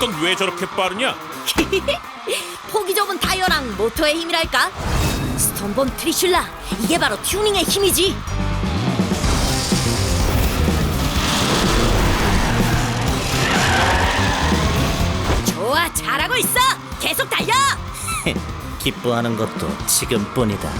건 왜 저렇게 빠르냐? 폭이 좁은 타이어랑 모터의 힘이랄까? 스톤본 트리슐라 이게 바로 튜닝의 힘이지 좋아 잘하고 있어 계속 달려 기뻐하는 것도 지금뿐이다.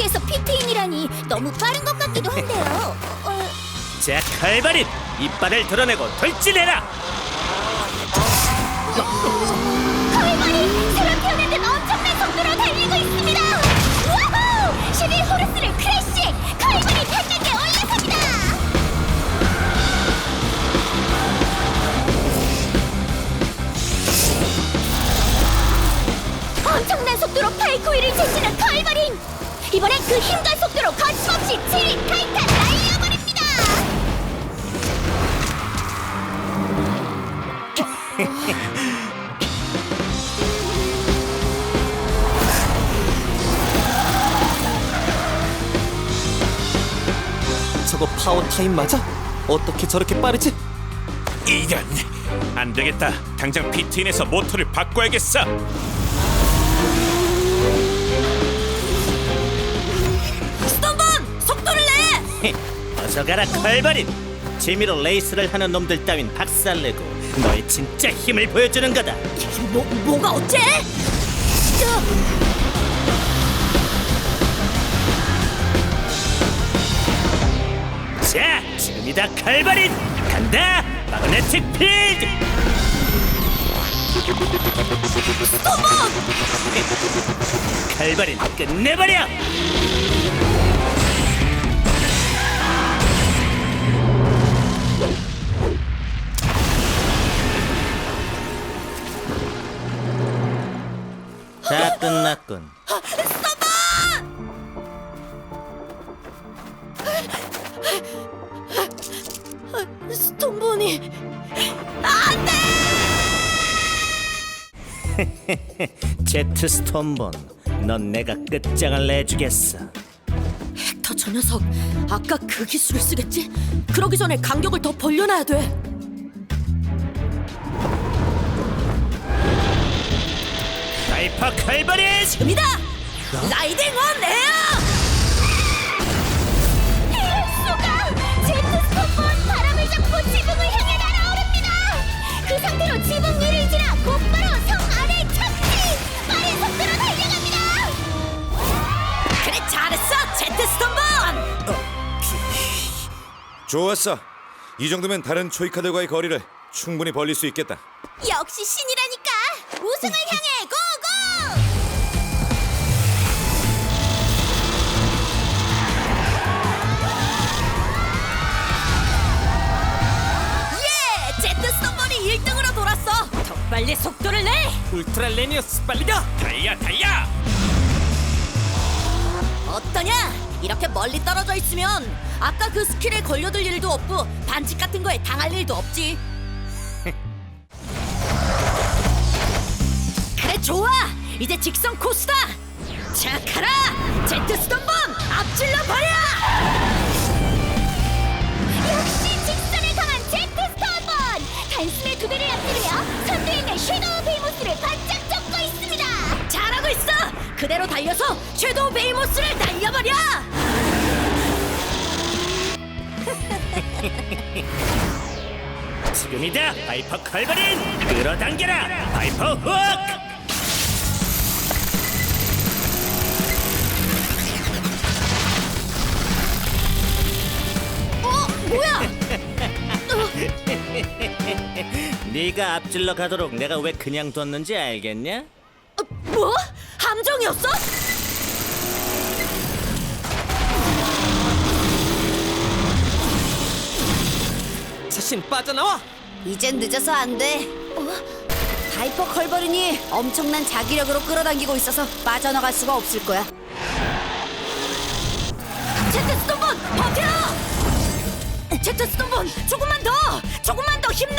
번째 바퀴에서 피트인이라니 너무 빠른 것 같기도 한데요 어, 자, 칼바린 이빨을 드러내고 돌진해라. 그 힘과 속도로 거침없이 7위 타이탄 날려버립니다! 저거 파워 타임 맞아? 어떻게 저렇게 빠르지? 이런 안 되겠다. 당장 피트인에서 모터를 바꿔야겠어. 어서 가라, 칼바린. 재미로 레이스를 하는 놈들 따윈 박살내고 너의 진짜 힘을 보여주는 거다. 뭐, 뭐가 어째? 자, 지금이다, 칼바린. 간다, 마그네틱 필드. 칼바린 끝내버려. 끝났군. 스톤본이 제트 스톤본, 넌 내가 끝장을 내주겠어. 헥터 저 녀석 아까 그 기술을 쓰겠지? 그러기 전에 간격을 더 벌려놔야 돼 하이퍼 칼바린! 지금이다! 라이딩 온 에어! 이럴 수가! 제트 스톱본 바람을 잡고 지붕을 향해 날아오릅니다. 그 상태로 지붕 위를 지나 곧바로 성 안에 착지! 빠른 속도로 달려갑니다. 그래 잘했어 제트 스톤본! 좋았어. 이 정도면 다른 초이카들과의 거리를 충분히 벌릴 수 있겠다. 역시 신이라니까! 우승을 향해 고 빨리 속도를 내! 울트라 레니어스 빨리 가! 달려 달려. 어떠냐? 이렇게 멀리 떨어져 있으면 아까 그 스킬에 걸려들 일도 없고 반칙 같은 거에 당할 일도 없지. 그래 좋아. 이제 직선 코스다. 자 가라. 제트 스톤본 앞질러 버려. 섀도우 베이모스를 날려버려. 지금이다 하이퍼 칼버린 끌어당겨라 하이퍼 훅 어? 뭐야? 네가 앞질러 가도록 내가 왜 그냥 뒀는지 알겠냐? 어, 뭐? 함정이었어? 자신 빠져나와! 이젠 늦어서 안 돼. 어? 하이퍼 컬버린이 엄청난 자기력으로 끌어당기고 있어서 빠져나갈 수가 없을 거야. 제트 스톤본 버텨! 제트 스톤본 조금만 더! 조금만 더 힘내!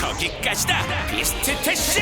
거기까지다 비스트 태시